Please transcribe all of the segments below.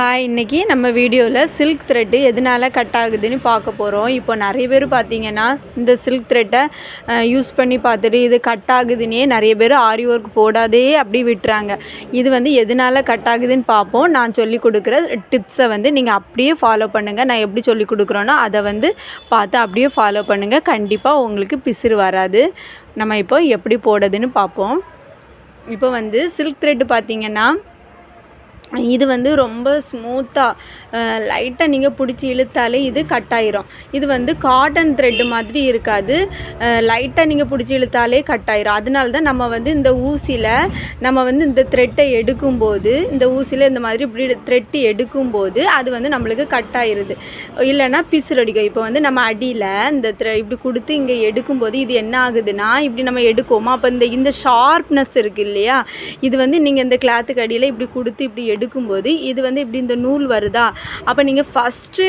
Hi இன்றைக்கி நம்ம வீடியோவில் சில்க் த்ரெட்டு எதனால் கட் ஆகுதுன்னு பார்க்க போகிறோம் இப்போ நிறைய பேர் பார்த்திங்கன்னா இந்த சில்க் த்ரெட்டை யூஸ் பண்ணி பார்த்துட்டு இது கட் ஆகுதுன்னே நிறைய பேர் ஆரி ஒர்க் போடாதே அப்படி விட்டுறாங்க. இது வந்து எதனால் கட் ஆகுதுன்னு பார்ப்போம். நான் சொல்லி கொடுக்குற டிப்ஸை வந்து நீங்கள் அப்படியே ஃபாலோ பண்ணுங்கள் நான் எப்படி சொல்லி கொடுக்குறோனோ அதை வந்து பார்த்து அப்படியே ஃபாலோ பண்ணுங்கள் கண்டிப்பாக உங்களுக்கு பிசிறு வராது. நம்ம இப்போ எப்படி போடுறதுன்னு பார்ப்போம். இப்போ வந்து சில்க் த்ரெட்டு பார்த்தீங்கன்னா இது வந்து ரொம்ப ஸ்மூத்தாக லைட்டாக நீங்கள் பிடிச்சி இழுத்தாலே இது கட் ஆயிரும். இது வந்து காட்டன் த்ரெட்டு மாதிரி இருக்காது. லைட்டாக நீங்கள் பிடிச்சி இழுத்தாலே கட் ஆயிரும். அதனால தான் நம்ம வந்து இந்த ஊசியில் நம்ம வந்து இந்த த்ரெட்டை எடுக்கும்போது இந்த ஊசியில் இந்த மாதிரி இப்படி த்ரெட்டு எடுக்கும்போது அது வந்து நம்மளுக்கு கட் ஆயிருது. இல்லைன்னா பிசுறடிக்கும் இப்போ வந்து நம்ம அடியில் இந்த த்ரெ இப்படி கொடுத்து இங்கே எடுக்கும்போது இது என்ன ஆகுதுன்னா இப்படி நம்ம எடுக்குவோமா? அப்போ இந்த இந்த ஷார்ப்னஸ் இருக்குது இல்லையா? இது வந்து நீங்கள் இந்த கிளாத்துக்கு அடியில் இப்படி கொடுத்து இப்படி எடுக்கும்போது இது வந்து இப்படி இந்த நூல் வருதா? அப்போ நீங்கள் ஃபஸ்ட்டு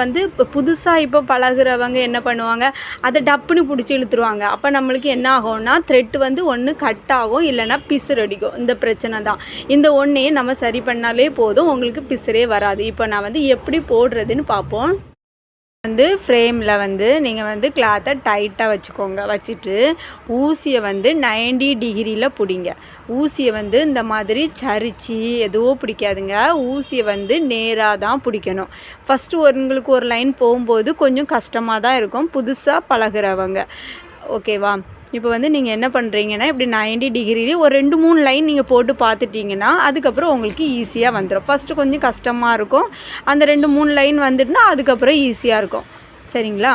வந்து இப்போ புதுசாக இப்போ பழகுறவங்க என்ன பண்ணுவாங்க? அதை டப்புன்னு பிடிச்சி இழுத்துருவாங்க. அப்போ நம்மளுக்கு என்ன ஆகும்னா த்ரெட் வந்து ஒன்று கட் ஆகும் இல்லைன்னா பிசுறு அடிக்கும் இந்த பிரச்சனை தான். இந்த ஒன்றையே நம்ம சரி பண்ணாலே போதும். உங்களுக்கு பிசுறே வராது. இப்போ நான் வந்து எப்படி போடுறதுன்னு பார்ப்போம். வந்து ஃப்ரேமில் வந்து நீங்கள் வந்து கிளாத்தை டைட்டாக வச்சுக்கோங்க. வச்சுட்டு ஊசியை வந்து 90 டிகிரியில் பிடிங்க. ஊசியை வந்து இந்த மாதிரி சரிச்சு எதுவும் பிடிக்காதுங்க. ஊசியை வந்து நேராக தான் பிடிக்கணும். ஃபஸ்ட்டு உங்களுக்கு ஒரு லைன் போகும்போது கொஞ்சம் கஷ்டமாக தான் இருக்கும். புதுசாக பழகுறவங்க. ஓகேவா இப்போ வந்து நீங்கள் என்ன பண்ணுறீங்கன்னா இப்படி நைன்டி டிகிரிலேயே ஒரு ரெண்டு மூணு லைன் நீங்கள் போட்டு பார்த்துட்டிங்கன்னா அதுக்கப்புறம் உங்களுக்கு ஈஸியாக வந்துடும் ஃபஸ்ட்டு கொஞ்சம் கஷ்டமாக இருக்கும். அந்த ரெண்டு மூணு லைன் வந்துட்டுனா அதுக்கப்புறம் ஈஸியாக இருக்கும். சரிங்களா?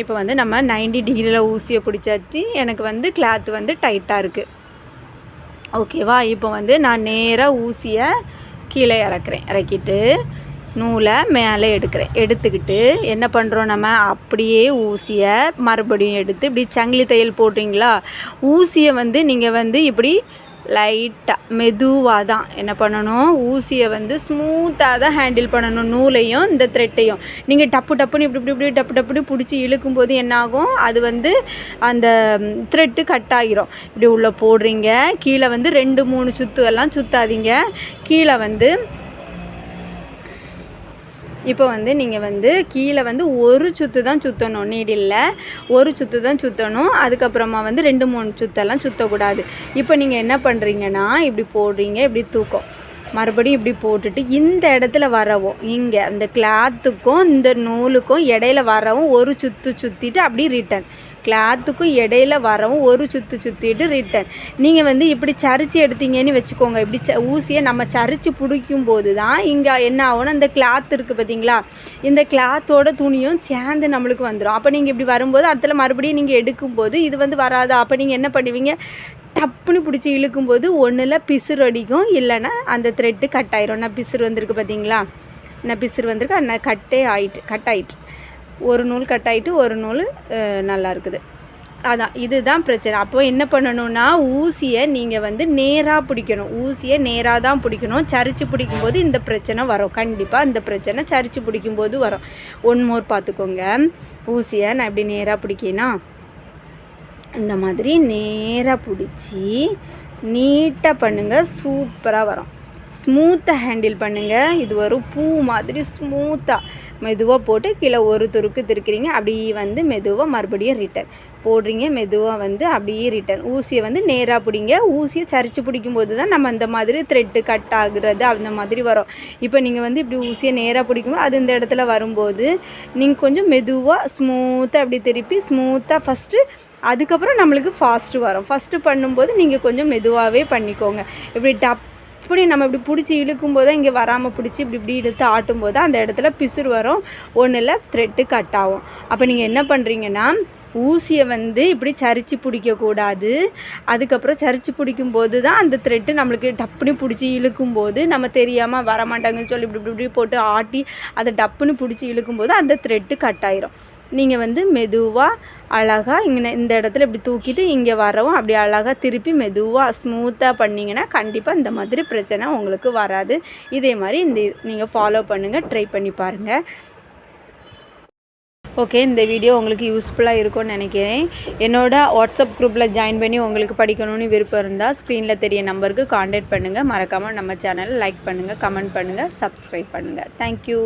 இப்போ வந்து நம்ம 90 டிகிரியில் ஊசியை பிடிச்சாச்சு. எனக்கு வந்து கிளாத் வந்து டைட்டாக இருக்குது ஓகேவா இப்போ வந்து நான் நேராக ஊசியை கீழே இறக்குறேன். இறக்கிட்டு நூலை மேலே எடுக்கிறேன். எடுத்துக்கிட்டு என்ன பண்ணுறோம் நம்ம? அப்படியே ஊசியை மறுபடியும் எடுத்து இப்படி சங்கிலி தையல் போடுறீங்களா? ஊசியை வந்து நீங்கள் வந்து இப்படி லைட்டாக மெதுவாக தான் என்ன பண்ணணும்? ஊசியை வந்து ஸ்மூத்தாக தான் ஹேண்டில் பண்ணணும். நூலையும் இந்த த்ரெட்டையும். நீங்கள் டப்பு டப்புன்னு இப்படி இப்படி இப்படி டப்பு டப்புன்னு பிடிச்சி இழுக்கும்போது என்னாகும் அது வந்து அந்த த்ரெட்டு கட் ஆகிரும் இப்படி உள்ளே போடுறீங்க. கீழே வந்து ரெண்டு மூணு சுத்து எல்லாம் சுத்தாதீங்க. கீழே வந்து இப்போ வந்து நீங்கள் வந்து கீழே வந்து ஒரு சுற்று தான் சுற்றணும் நீடில்ல. ஒரு சுற்று தான் சுற்றணும் அதுக்கப்புறமா வந்து ரெண்டு மூணு சுத்தெல்லாம் சுற்றக்கூடாது இப்போ நீங்கள் என்ன பண்ணுறீங்கன்னா இப்படி போடுறீங்க இப்படி தூக்கம். மறுபடியும் இப்படி போட்டுட்டு இந்த இடத்துல வரவும் இங்கே அந்த கிளாத்துக்கும் இந்த நூலுக்கும் இடையில வரவும் ஒரு சுற்று சுற்றிட்டு அப்படி ரிட்டன் கிளாத்துக்கும் இடையில வரவும் ஒரு சுற்று சுற்றிட்டு ரிட்டன் நீங்கள் வந்து இப்படி சரிச்சு எடுத்தீங்கன்னு வச்சுக்கோங்க. இப்படி ச ஊசியை நம்ம சரிச்சு பிடிக்கும் போது தான் இங்கே என்ன ஆகும்னா இந்த கிளாத் இருக்குது பார்த்தீங்களா இந்த கிளாத்தோட துணியும் சேர்ந்து நம்மளுக்கு வந்துடும் அப்போ நீங்கள் இப்படி வரும்போது அடுத்துல மறுபடியும் நீங்கள் எடுக்கும்போது இது வந்து வராதா? அப்போ நீங்கள் என்ன பண்ணுவீங்க? டப்புன்னு பிடிச்சி இழுக்கும்போது ஒன்றில் பிசுறு அடிக்கும். இல்லைன்னா அந்த த்ரெட்டு கட் ஆயிரும் நான் பிசுறு வந்திருக்கு பார்த்தீங்களா நான் பிசுறு வந்திருக்கு. ஆனால் கட்டே ஆயிட்டு கட் ஆயிட்டு ஒரு நூல் கட் ஆகிட்டு ஒரு நூல் நல்லா இருக்குது. அதான் இதுதான் பிரச்சனை. அப்போ என்ன பண்ணணும்னா ஊசியை நீங்கள் வந்து நேராக பிடிக்கணும். ஊசியை நேராக தான் பிடிக்கணும். சரிச்சு பிடிக்கும்போது இந்த பிரச்சனை வரும். கண்டிப்பாக இந்த பிரச்சனை சரிச்சு பிடிக்கும்போது வரும். ஒன் மோர் பார்த்துக்கோங்க. ஊசியை நான் இப்படி நேராக பிடிக்கினா? இந்த மாதிரி நேராக பிடிச்சி நீட்டாக பண்ணுங்கள் சூப்பராக வரும். ஸ்மூத்தாக ஹேண்டில் பண்ணுங்கள் இது ஒரு பூ மாதிரி ஸ்மூத்தாக மெதுவாக போட்டு கீழே ஒரு துருக்கு திருக்கிறீங்க. அப்படி வந்து மெதுவாக மறுபடியும் ரிட்டர்ன். போடுறீங்க மெதுவாக வந்து அப்படியே ரிட்டன் ஊசியை வந்து நேராக பிடிங்க. ஊசியை சரிச்சு பிடிக்கும்போது தான் நம்ம அந்த மாதிரி த்ரெட்டு கட் ஆகுறது அந்த மாதிரி வரும். இப்போ நீங்கள் வந்து இப்படி ஊசியை நேராக பிடிக்கும்போது அது இந்த இடத்துல வரும்போது நீங்கள் கொஞ்சம் மெதுவாக ஸ்மூத்தாக அப்படி திருப்பி ஸ்மூத்தாக ஃபஸ்ட்டு அதுக்கப்புறம் நம்மளுக்கு ஃபாஸ்ட்டு வரும். ஃபஸ்ட்டு பண்ணும்போது நீங்கள் கொஞ்சம் மெதுவாகவே பண்ணிக்கோங்க. இப்படி டப் இப்படி நம்ம இப்படி பிடிச்சி இழுக்கும்போது தான் இங்கே வராமல் பிடிச்சி இப்படி இப்படி இழுத்து ஆட்டும்போது அந்த இடத்துல பிசுறு வரும். ஒன்றில் த்ரெட்டு கட் ஆகும். அப்போ நீங்கள் என்ன பண்ணுறீங்கன்னா ஊசியை வந்து இப்படி சரிச்சு பிடிக்கக்கூடாது அதுக்கப்புறம் சரிச்சு பிடிக்கும்போது தான் அந்த த்ரெட்டு நம்மளுக்கு டப்புன்னு பிடிச்சி இழுக்கும்போது நம்ம தெரியாமல் வரமாட்டாங்கன்னு சொல்லி இப்படி இப்படி இப்படி போட்டு ஆட்டி அதை டப்புன்னு பிடிச்சி இழுக்கும்போது அந்த த்ரெட்டு கட் ஆயிரும். நீங்கள் வந்து மெதுவாக அழகாக இங்கே இந்த இடத்துல இப்படி தூக்கிட்டு இங்கே வரவும் அப்படி அழகாக திருப்பி மெதுவாக ஸ்மூத்தாக பண்ணிங்கன்னா கண்டிப்பாக இந்த மாதிரி பிரச்சனை உங்களுக்கு வராது. இதே மாதிரி இந்த நீங்கள் ஃபாலோ பண்ணுங்கள் ட்ரை பண்ணி பாருங்கள் ஓகே இந்த வீடியோ உங்களுக்கு யூஸ்ஃபுல்லாக இருக்கும்னு நினைக்கிறேன். என்னோட வாட்ஸ்அப் குரூப்பில் ஜாயின் பண்ணி உங்களுக்கு படிக்கணும்னு விருப்பம் இருந்தால் ஸ்க்ரீனில் தெரிய நம்பருக்கு காண்டாக்ட் பண்ணுங்கள் மறக்காமல் நம்ம சேனலை லைக் பண்ணுங்கள் கமெண்ட் பண்ணுங்கள் சப்ஸ்கிரைப் பண்ணுங்கள் தேங்க்யூ